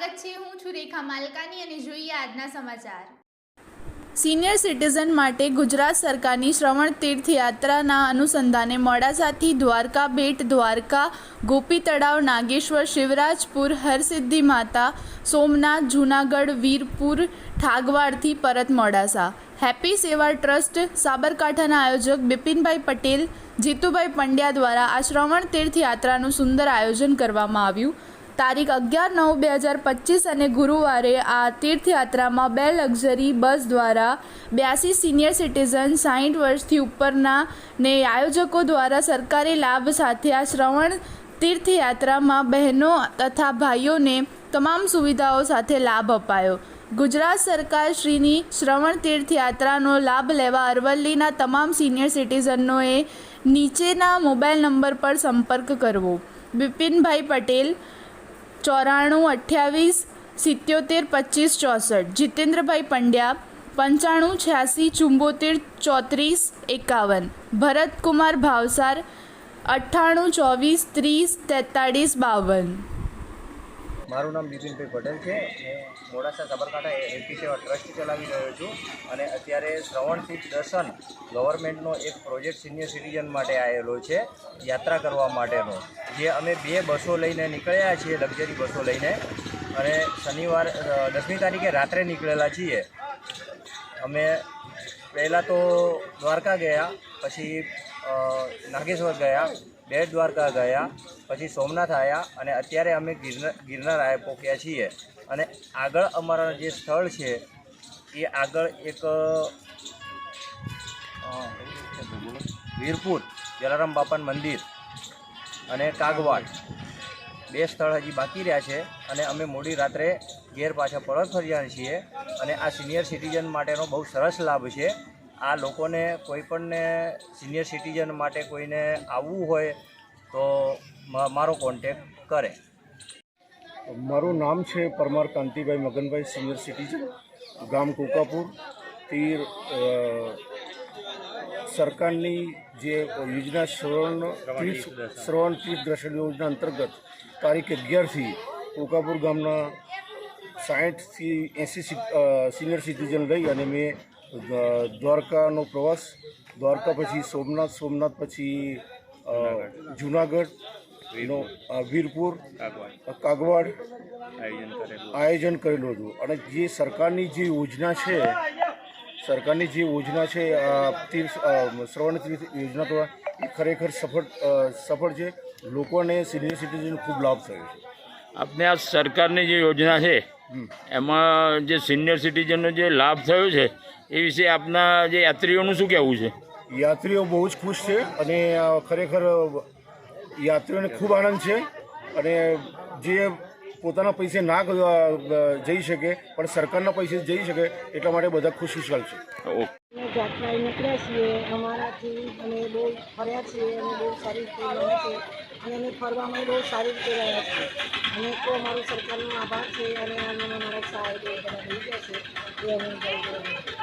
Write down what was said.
રેખા માલકાની અને જોઈએ આજના સમાચાર. સિનિયર સિટીઝન માટે ગુજરાત સરકારની શ્રવણ તીર્થયાત્રાના અનુસંધાને મોડાસાથી દ્વારકા બેટ, દ્વારકા, ગોપી તળાવ, નાગેશ્વર, શિવરાજપુર, હરસિદ્ધિ માતા, સોમનાથ, જૂનાગઢ, વીરપુર ઠાગવાડથી પરત મોડાસા. હેપી સેવા ટ્રસ્ટ સાબરકાંઠાના આયોજક બિપિનભાઈ પટેલ, જીતુભાઈ પંડ્યા દ્વારા આ શ્રવણ તીર્થયાત્રાનું સુંદર આયોજન કરવામાં આવ્યું. તારીખ અગિયાર નવ બે હજાર પચીસ અને ગુરુવારે આ તીર્થયાત્રામાં બે લક્ઝરી બસ દ્વારા બ્યાસી સિનિયર સિટીઝન સાહીઠ વર્ષથી ઉપરના ને આયોજકો દ્વારા સરકારી લાભ સાથે આ શ્રવણ તીર્થયાત્રામાં બહેનો તથા ભાઈઓને તમામ સુવિધાઓ સાથે લાભ અપાયો. ગુજરાત સરકાર શ્રીની શ્રવણ તીર્થયાત્રાનો લાભ લેવા અરવલ્લીના તમામ સિનિયર સિટીઝનોએ નીચેના મોબાઈલ નંબર પર સંપર્ક કરવો. બિપિનભાઈ પટેલ ચોરાણું, અઠ્યાવીસ, સિત્યોતેર, પચીસ, ચોસઠ. જીતેન્દ્રભાઈ પંડ્યા, પંચાણું, છ્યાસી, ચુંબોતેર, ચોત્રીસ, એકાવન. ભરતકુમાર ભાવસાર, અઠ્ઠાણું, ચોવીસ, ત્રીસ, તેતાળીસ, બાવન. મારું નામ બિપિનભાઈ પટેલ છે. હું મોડાસા સાબરકાંઠા એમપી સેવા ટ્રસ્ટ ચલાવી રહ્યો છું અને અત્યારે શ્રવણ તીર્થ દર્શન ગવર્મેન્ટનો એક પ્રોજેક્ટ સિનિયર સિટીઝન માટે આવેલો છે, યાત્રા કરવા માટેનો. જે અમે બે બસો લઈને નીકળ્યા છીએ, લક્ઝરી બસો લઈને. અને શનિવાર દસમી તારીખે રાત્રે નીકળેલા છીએ. અમે પહેલાં તો દ્વારકા ગયા, પછી નાગેશ્વર ગયા બેટ દ્વારકા ગયા, પછી સોમનાથ આવ્યા અને અત્યારે અમે ગિરનાર ગિરનાર આવ્યા પહોંચ્યા છીએ. અને આગળ અમારા જે સ્થળ છે, એ આગળ એક વીરપુર જલારામ બાપાનું મંદિર અને કાગવાડ. બે સ્થળ હજી બાકી રહ્યા છે અને અમે મોડી રાત્રે ઘેર પાછા પરત ફર્યા છીએ અને આ સિનિયર સિટીઝન માટેનો બહુ સરસ લાભ છે. આ લોકોને કોઈ પણને સિનિયર સિટીઝન માટે કોઈને આવવું હોય તો મારો કોન્ટેક કરે. મારું નામ છે પરમાર કાંતિભાઈ મગનભાઈ સિનિયર સિટીઝન ગામ કોકાપુર. તીર સરકારની જે યોજના શ્રવણ શ્રવણ તીર્થ દર્શન યોજના અંતર્ગત તારીખ અગિયારથી કોકાપુર ગામના સાઠથી એંસી સિનિયર સિટીઝન લઈ અને મેં દ્વારકાનો પ્રવાસ. દ્વારકા પછી સોમનાથ સોમનાથ પછી જુનાગઢ એનો વીરપુર કાગવાડ આયોજન કરેલું. હતું. અને જે સરકારની જે યોજના છે સરકારની જે યોજના છે તીર્થ શ્રવણ તીર્થ યોજના દ્વારા એ ખરેખર સફળ સફળ છે. લોકોને સિનિયર સિટીઝન ખૂબ લાભ થયો છે. આપણે આ સરકારની જે યોજના છે એમાં જે સિનિયર સિટીઝનનો જે લાભ થયો છે એ વિશે આપના જે યાત્રીઓનું શું કહેવું છે? યાત્રીઓ બહુ જ ખુશ છે અને ખરેખર યાત્રીઓને ખૂબ આનંદ છે અને જે પોતાના પૈસે ના જઈ શકે પણ સરકારના પૈસે જઈ શકે એટલા માટે બધા છે. જાત્રાએ નીકળ્યા છીએ અમારાથી અમે બહુ ફર્યા છીએ અને બહુ સારી રીતે રહ્યા છે અને અમે ફરવામાં બહુ સારી રીતે રહ્યા છીએ. તો અમારો સરકારનો આભાર છે અને મને અમારા સાહેબ એ બધા થઈ ગયા છે. એ અમે